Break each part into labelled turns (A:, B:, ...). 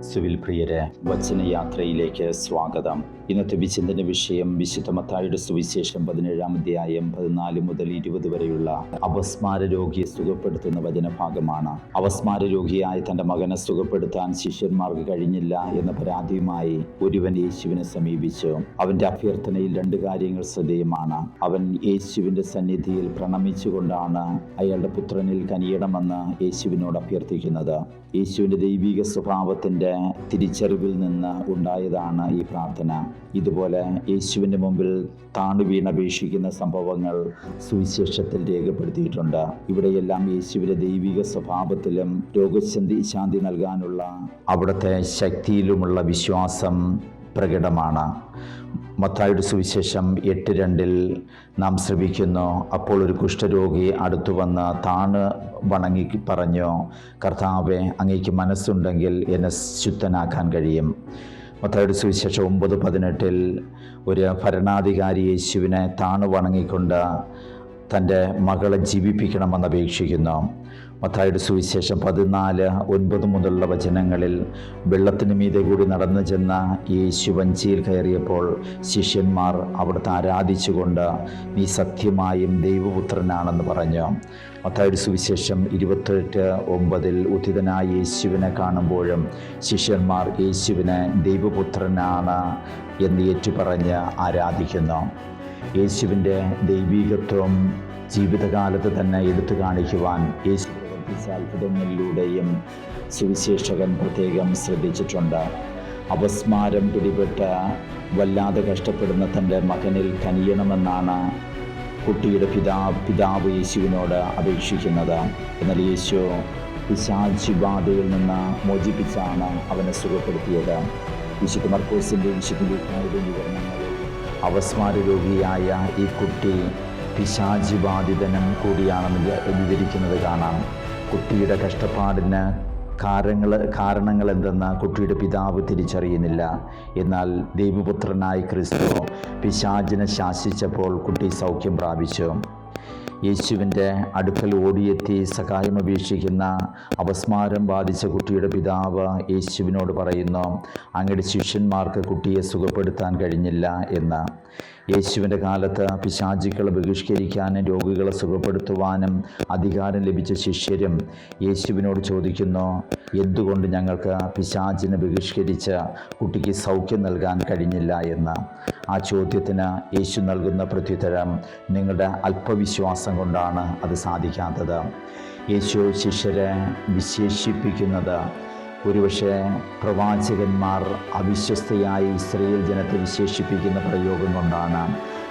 A: ക്രിസ്തുവിൽ പ്രിയരെ വചനയാത്രയിലേക്ക് സ്വാഗതം. ഇന്നത്തെ വിചിന്തന വിഷയം വിശുദ്ധ മത്തായുടെ സുവിശേഷം പതിനേഴാം അധ്യായം പതിനാല് മുതൽ ഇരുപത് വരെയുള്ള അപസ്മാര രോഗിയെ സുഖപ്പെടുത്തുന്ന വചനഭാഗമാണ് അപസ്മാര രോഗിയായി തന്റെ മകനെ സുഖപ്പെടുത്താൻ ശിഷ്യന്മാർക്ക് കഴിഞ്ഞില്ല എന്ന പരാതിയുമായി ഒരുവൻ യേശുവിനെ സമീപിച്ചു. അവന്റെ അഭ്യർത്ഥനയിൽ രണ്ട് കാര്യങ്ങൾ ശ്രദ്ധേയമാണ്. അവൻ യേശുവിന്റെ സന്നിധിയിൽ പ്രണമിച്ചുകൊണ്ടാണ് അയാളുടെ പുത്രനിൽ കനിയണമെന്ന് യേശുവിനോട് അഭ്യർത്ഥിക്കുന്നത്. യേശുവിന്റെ ദൈവിക സ്വഭാവത്തിന്റെ തിരിച്ചറിവിൽ നിന്ന് ഉണ്ടായതാണ് ഈ പ്രാർത്ഥന. ഇതുപോലെ യേശുവിന്റെ മുമ്പിൽ താണു വീണപേക്ഷിക്കുന്ന സംഭവങ്ങൾ സുവിശേഷത്തിൽ രേഖപ്പെടുത്തിയിട്ടുണ്ട്. ഇവിടെയെല്ലാം യേശുവിന്റെ ദൈവിക സ്വഭാവത്തിലും രോഗശാന്തി ശാന്തി നൽകാനുള്ള അവിടുത്തെ ശക്തിയിലുമുള്ള വിശ്വാസം പ്രകടമാണ്. മത്തായുടെ സുവിശേഷം എട്ട് രണ്ടിൽ നാം ശ്രമിക്കുന്നു അപ്പോൾ ഒരു കുഷ്ഠരോഗി അടുത്തു വന്ന് താണ് വണങ്ങി പറഞ്ഞു കർത്താവെ അങ്ങേക്ക് മനസ്സുണ്ടെങ്കിൽ എന്നെ ശുദ്ധനാക്കാൻ കഴിയും. മത്തായുടെ സുവിശേഷം ഒമ്പത് പതിനെട്ടിൽ ഒരു ഭരണാധികാരി യേശുവിനെ താണു വണങ്ങിക്കൊണ്ട് തന്റെ മകളെ ജീവിപ്പിക്കണമെന്ന് അപേക്ഷിക്കുന്നു. മത്തായുടെ സുവിശേഷം പതിനാല് ഒൻപത് മുതലുള്ള വചനങ്ങളിൽ വെള്ളത്തിന് മീതെ കൂടി നടന്നു ചെന്ന യേശു വഞ്ചിയിൽ കയറിയപ്പോൾ ശിഷ്യന്മാർ അവിടുത്തെ ആരാധിച്ചുകൊണ്ട് നീ സത്യമായും ദൈവപുത്രനാണെന്ന് പറഞ്ഞു. മത്തായുടെ സുവിശേഷം ഇരുപത്തെട്ട് ഒമ്പതിൽ ഉദിതനായ യേശുവിനെ കാണുമ്പോഴും ശിഷ്യന്മാർ യേശുവിനെ ദൈവപുത്രനാണ് എന്ന് ഏറ്റുപറഞ്ഞ് ആരാധിക്കുന്നു. യേശുവിന്റെ ദൈവീകത്വം ജീവിതകാലത്ത് തന്നെ എടുത്തു കാണിക്കുവാൻ യേശു അത്ഭുതങ്ങളിലൂടെയും സുവിശേഷകൻ പ്രത്യേകം ശ്രദ്ധിച്ചിട്ടുണ്ട്. അപസ്മാരം പിടിപെട്ട് വല്ലാതെ കഷ്ടപ്പെടുന്ന തന്റെ മകനിൽ കനിയണമെന്നാണ് കുട്ടിയുടെ പിതാ പിതാവ് യേശുവിനോട് അപേക്ഷിക്കുന്നത്. എന്നാൽ യേശു പിശാചിബാധയിൽ നിന്ന് മോചിപ്പിച്ചാണ് അവനെ സുഖപ്പെടുത്തിയത്. വിശുദ്ധ മർക്കോസിന്റെ വിശുദ്ധ വിവരണങ്ങളിൽ അവസ്മാര രോഗിയായ ഈ കുട്ടി പിശാചി ബാധിതനും കൂടിയാണെന്ന് വിവരിക്കുന്നത് കാണാം. കുട്ടിയുടെ കഷ്ടപ്പാടിന് കാരണങ്ങൾ കാരണങ്ങൾ എന്തെന്ന് കുട്ടിയുടെ പിതാവ് തിരിച്ചറിയുന്നില്ല. എന്നാൽ ദൈവപുത്രനായി ക്രിസ്തു പിശാചിനെ ശാസിച്ചപ്പോൾ കുട്ടി സൗഖ്യം പ്രാപിച്ചു. യേശുവിന്റെ അടുക്കൽ ഓടിയെത്തി സഹായം അപേക്ഷിക്കുന്ന അപസ്മാരം ബാധിച്ച കുട്ടിയുടെ പിതാവ് യേശുവിനോട് പറയുന്നു അങ്ങയുടെ ശിഷ്യന്മാർക്ക് കുട്ടിയെ സുഖപ്പെടുത്താൻ കഴിഞ്ഞില്ല എന്ന്. യേശുവിന്റെ കാലത്ത് പിശാചിക്കളെ ബഹിഷ്കരിക്കാനും രോഗികളെ സുഖപ്പെടുത്തുവാനും അധികാരം ലഭിച്ച ശിഷ്യരും യേശുവിനോട് ചോദിക്കുന്നു എന്തുകൊണ്ട് ഞങ്ങൾക്ക് പിശാചിനെ ബഹിഷ്കരിച്ച് കുട്ടിക്ക് സൗഖ്യം നൽകാൻ കഴിഞ്ഞില്ല എന്ന്. ആ ചോദ്യത്തിന് യേശു നൽകുന്ന പ്രത്യുത്തരം നിങ്ങളുടെ അല്പവിശ്വാസം കൊണ്ടാണ് അത് സാധിക്കാത്തത്. യേശു ശിഷ്യരെ വിശേഷിപ്പിക്കുന്നത് ഒരുപക്ഷെ പ്രവാചകന്മാർ അവിശ്വസ്തയായി ഇസ്രയേൽ ജനത്തെ വിശേഷിപ്പിക്കുന്ന പ്രയോഗം കൊണ്ടാണ്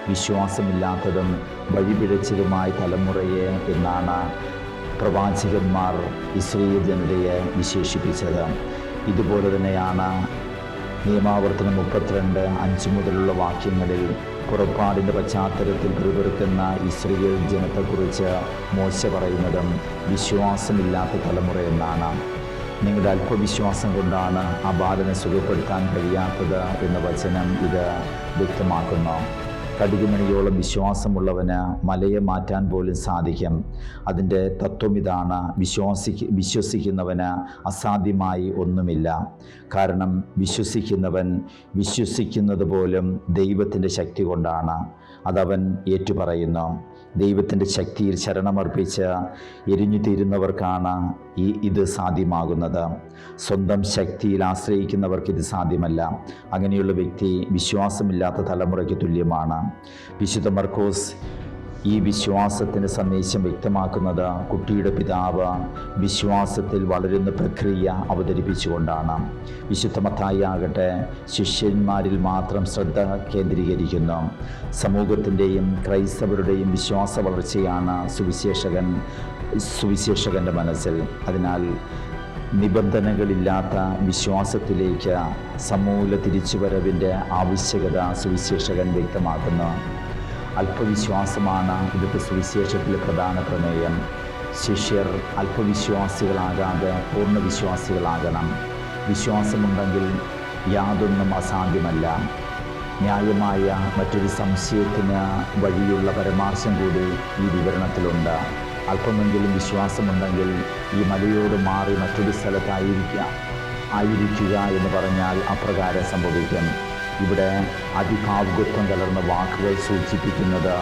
A: വിശ്വാസമില്ലാത്തതും വഴിപിഴച്ചതുമായ തലമുറയെ എന്നാണ് പ്രവാചകന്മാർ ഇസ്രയേൽ ജനതയെ വിശേഷിപ്പിച്ചത്. ഇതുപോലെ തന്നെയാണ് നിയമാവർത്തനം മുപ്പത്തിരണ്ട് അഞ്ച് മുതലുള്ള വാക്യങ്ങളിൽ പുറപ്പാടിന്റെ പശ്ചാത്തലത്തിൽ പിറുപിറുക്കുന്ന ഇസ്രയേൽ ജനത്തെക്കുറിച്ച് മോശ പറയുന്നതും വിശ്വാസമില്ലാത്ത തലമുറ എന്നാണ്. നിങ്ങളുടെ അല്പവിശ്വാസം കൊണ്ടാണ് ആ ബാലനെ സുഖപ്പെടുത്താൻ കഴിയാത്തത് എന്ന വചനം ഇത് വ്യക്തമാക്കുന്നു. കടുകുമണിയോളം വിശ്വാസമുള്ളവന് മലയെ മാറ്റാൻ പോലും സാധിക്കും. അതിന്റെ തത്വം ഇതാണ് വിശ്വാസി വിശ്വസിക്കുന്നവന് അസാധ്യമായി ഒന്നുമില്ല. കാരണം വിശ്വസിക്കുന്നവൻ വിശ്വസിക്കുന്നത് പോലും ദൈവത്തിന്റെ ശക്തി കൊണ്ടാണ്. അതവൻ ഏറ്റുപറയുന്നു. ദൈവത്തിന്റെ ശക്തിയിൽ ശരണമർപ്പിച്ച് എരിഞ്ഞു തീരുന്നവർക്കാണ് ഈ ഇത് സാധ്യമാകുന്നത്. സ്വന്തം ശക്തിയിൽ ആശ്രയിക്കുന്നവർക്ക് ഇത് സാധ്യമല്ല. അങ്ങനെയുള്ള വ്യക്തി വിശ്വാസമില്ലാത്ത തലമുറയ്ക്ക് തുല്യമാണ്. വിശുദ്ധ മർക്കോസ് ഈ വിശ്വാസത്തിന്റെ സന്ദേശം വ്യക്തമാക്കുന്നത് കുട്ടിയുടെ പിതാവ് വിശ്വാസത്തിൽ വളരുന്ന പ്രക്രിയ അവതരിപ്പിച്ചുകൊണ്ടാണ്. വിശുദ്ധ മത്തായി ആകട്ടെ ശിഷ്യന്മാരിൽ മാത്രം ശ്രദ്ധ കേന്ദ്രീകരിക്കുന്നു. സമൂഹത്തിന്റെയും ക്രൈസ്തവരുടെയും വിശ്വാസ വളർച്ചയാണ് സുവിശേഷകൻ സുവിശേഷകന്റെ മനസ്സിൽ. അതിനാൽ നിബന്ധനകളില്ലാത്ത വിശ്വാസത്തിലേക്ക് സമൂല തിരിച്ചുവരവിന്റെ ആവശ്യകത സുവിശേഷകൻ വ്യക്തമാക്കുന്നു. അല്പവിശ്വാസമാണ് ഇവിടുത്തെ സുവിശേഷത്തിലെ പ്രധാന പ്രമേയം. ശിഷ്യർ അല്പവിശ്വാസികളാകാതെ പൂർണ വിശ്വാസികളാകണം വിശ്വാസമുണ്ടെങ്കിൽ യാതൊന്നും അസാധ്യമല്ല. ന്യായമായ മറ്റൊരു സംശയത്തിന് വഴിയുള്ള പരമാർശം കൂടി ഈ വിവരണത്തിലുണ്ട്. അല്പമെങ്കിലും വിശ്വാസമുണ്ടെങ്കിൽ ഈ മലയോട് മാറി മറ്റൊരു സ്ഥലത്തായിരിക്കാം. ആയിരിക്കുക എന്ന് പറഞ്ഞാൽ അപ്രകാരം സംഭവിക്കും. ഇവിടെ അതിഭാവുകത്വം കലർന്ന വാക്കുകൾ സൂചിപ്പിക്കുന്നത്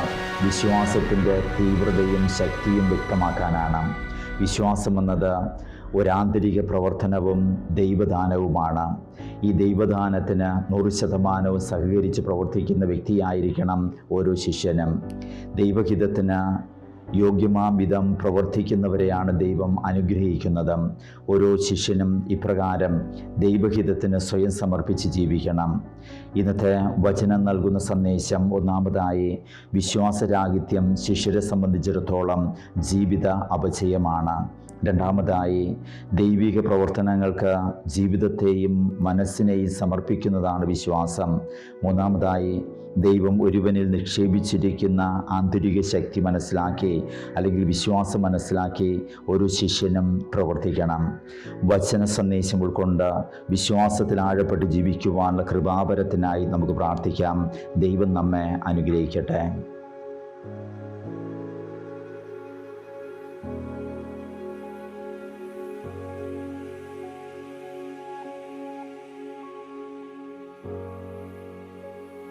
A: വിശ്വാസത്തിന്റെ തീവ്രതയും ശക്തിയും വ്യക്തമാക്കാനാണ്. വിശ്വാസം എന്നത് ഒരാന്തരിക പ്രവർത്തനവും ദൈവദാനവുമാണ്. ഈ ദൈവദാനത്തിന് നൂറ് ശതമാനവും സഹകരിച്ച് പ്രവർത്തിക്കുന്ന വ്യക്തിയായിരിക്കണം ഓരോ ശിഷ്യനും. ദൈവഹിതത്തിന് യോഗ്യമാം വിധം പ്രവർത്തിക്കുന്നവരെയാണ് ദൈവം അനുഗ്രഹിക്കുന്നത്. ഓരോ ശിഷ്യനും ഇപ്രകാരം ദൈവഹിതത്തിന് സ്വയം സമർപ്പിച്ച് ജീവിക്കണം. ഇന്നത്തെ വചനം നൽകുന്ന സന്ദേശം ഒന്നാമതായി വിശ്വാസരാഹിത്യം ശിഷ്യരെ സംബന്ധിച്ചിടത്തോളം ജീവിത അപചയമാണ് രണ്ടാമതായി ദൈവിക പ്രവർത്തനങ്ങൾക്ക് ജീവിതത്തെയും മനസ്സിനെയും സമർപ്പിക്കുന്നതാണ് വിശ്വാസം. മൂന്നാമതായി ദൈവം ഒരുവനിൽ നിക്ഷേപിച്ചിരിക്കുന്ന ആന്തരിക ശക്തി മനസ്സിലാക്കി അല്ലെങ്കിൽ വിശ്വാസം മനസ്സിലാക്കി ഒരു ശിഷ്യനും പ്രവർത്തിക്കണം. വചന സന്ദേശം ഉൾക്കൊണ്ട് വിശ്വാസത്തിൽ ആഴപ്പെട്ട് ജീവിക്കുവാനുള്ള കൃപാപരത്തിനായി നമുക്ക് പ്രാർത്ഥിക്കാം. ദൈവം നമ്മെ അനുഗ്രഹിക്കട്ടെ.